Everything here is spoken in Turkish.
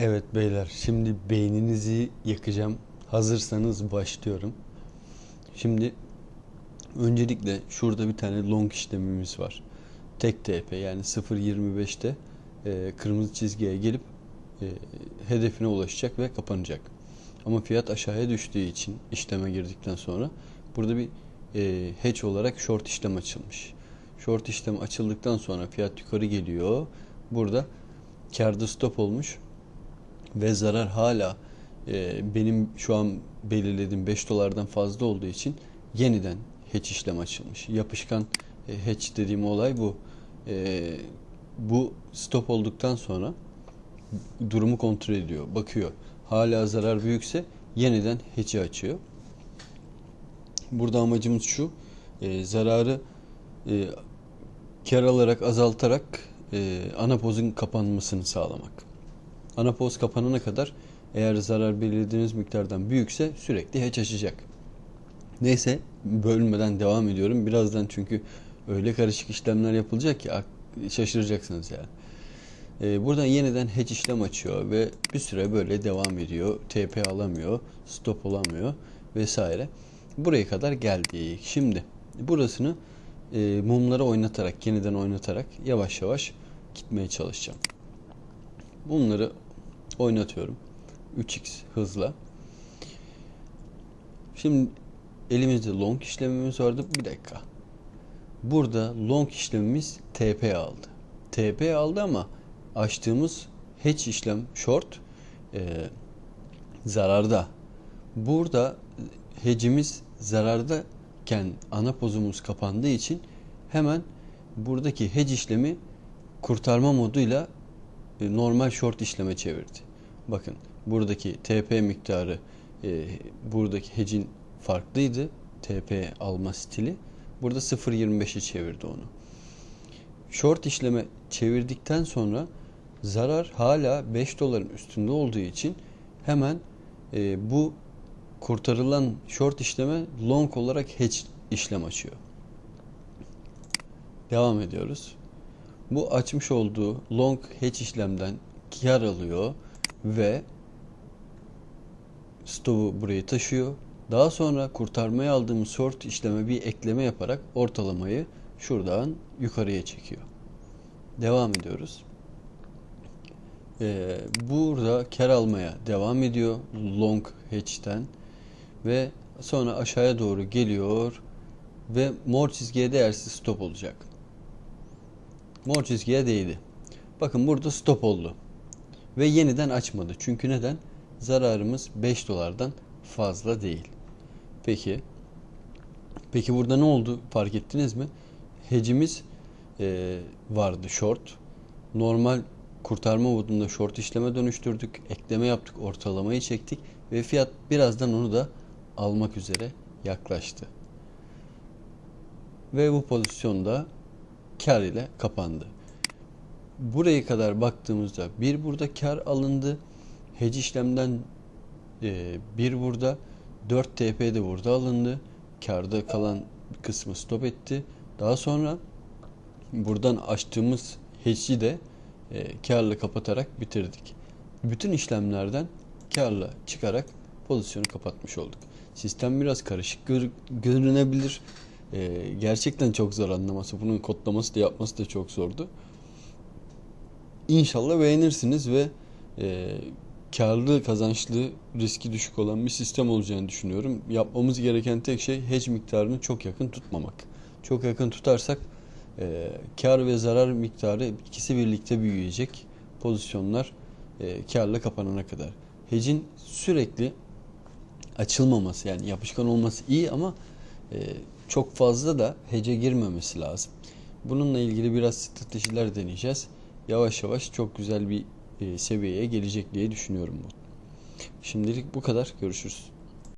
Evet beyler, şimdi beyninizi yakacağım. Hazırsanız başlıyorum. Şimdi öncelikle şurada bir tane long işlemimiz var. Tek TP yani 0.25'te e, kırmızı çizgiye gelip e, hedefine ulaşacak ve kapanacak. Ama fiyat aşağıya düştüğü için işleme girdikten sonra burada bir e, hedge olarak short işlem açılmış. Short işlem açıldıktan sonra fiyat yukarı geliyor. Burada karda stop olmuş ve zarar hala e, benim şu an belirlediğim 5 dolardan fazla olduğu için yeniden hedge işlem açılmış. Yapışkan e, hedge dediğim olay bu. E, bu stop olduktan sonra durumu kontrol ediyor, bakıyor. Hala zarar büyükse yeniden hedge'i açıyor. Burada amacımız şu, e, zararı e, kar alarak azaltarak e, ana pozun kapanmasını sağlamak. Ana poz kapanana kadar eğer zarar belirlediğiniz miktardan büyükse sürekli hedge açacak. Neyse bölmeden devam ediyorum. Birazdan çünkü öyle karışık işlemler yapılacak ki şaşıracaksınız yani. Ee, buradan yeniden hedge işlem açıyor ve bir süre böyle devam ediyor. TP alamıyor, stop olamıyor vesaire. Buraya kadar geldik. Şimdi burasını e, mumlara oynatarak, yeniden oynatarak yavaş yavaş gitmeye çalışacağım. Bunları oynatıyorum. 3x hızla. Şimdi elimizde long işlemimiz vardı. Bir dakika. Burada long işlemimiz TP aldı. TP aldı ama açtığımız hedge işlem short e, zararda. Burada hedge'imiz zarardayken ana pozumuz kapandığı için hemen buradaki hedge işlemi kurtarma moduyla e, normal short işleme çevirdi. Bakın buradaki TP miktarı e, buradaki hedge'in farklıydı. TP alma stili. Burada 0.25'e çevirdi onu. Short işleme çevirdikten sonra zarar hala 5 doların üstünde olduğu için hemen e, bu kurtarılan short işleme long olarak hedge işlem açıyor. Devam ediyoruz. Bu açmış olduğu long hedge işlemden kar alıyor ve stovu buraya taşıyor. Daha sonra kurtarmaya aldığımız short işleme bir ekleme yaparak ortalamayı şuradan yukarıya çekiyor. Devam ediyoruz. Ee, burada kar almaya devam ediyor long hedge'den ve sonra aşağıya doğru geliyor ve mor çizgiye değersiz stop olacak. Mor çizgiye değdi. Bakın burada stop oldu. Ve yeniden açmadı. Çünkü neden? Zararımız 5 dolardan fazla değil. Peki. Peki burada ne oldu? Fark ettiniz mi? Hecimiz e, vardı short. Normal kurtarma modunda short işleme dönüştürdük. Ekleme yaptık. Ortalamayı çektik. Ve fiyat birazdan onu da almak üzere yaklaştı. Ve bu pozisyonda kar ile kapandı. Buraya kadar baktığımızda bir burada kar alındı. Hedge işlemden e, bir burada 4 TP de burada alındı. Karda kalan kısmı stop etti. Daha sonra buradan açtığımız hedge'i de e, karla kapatarak bitirdik. Bütün işlemlerden karla çıkarak pozisyonu kapatmış olduk. Sistem biraz karışık gör, görünebilir. E, gerçekten çok zor anlaması. Bunun kodlaması da yapması da çok zordu. İnşallah beğenirsiniz ve e, karlı, kazançlı, riski düşük olan bir sistem olacağını düşünüyorum. Yapmamız gereken tek şey hedge miktarını çok yakın tutmamak. Çok yakın tutarsak e, kar ve zarar miktarı ikisi birlikte büyüyecek. Pozisyonlar e, karla kapanana kadar. Hedge'in sürekli açılmaması yani yapışkan olması iyi ama e, çok fazla da hece girmemesi lazım. Bununla ilgili biraz stratejiler deneyeceğiz. Yavaş yavaş çok güzel bir e, seviyeye gelecek diye düşünüyorum bu. Şimdilik bu kadar. Görüşürüz.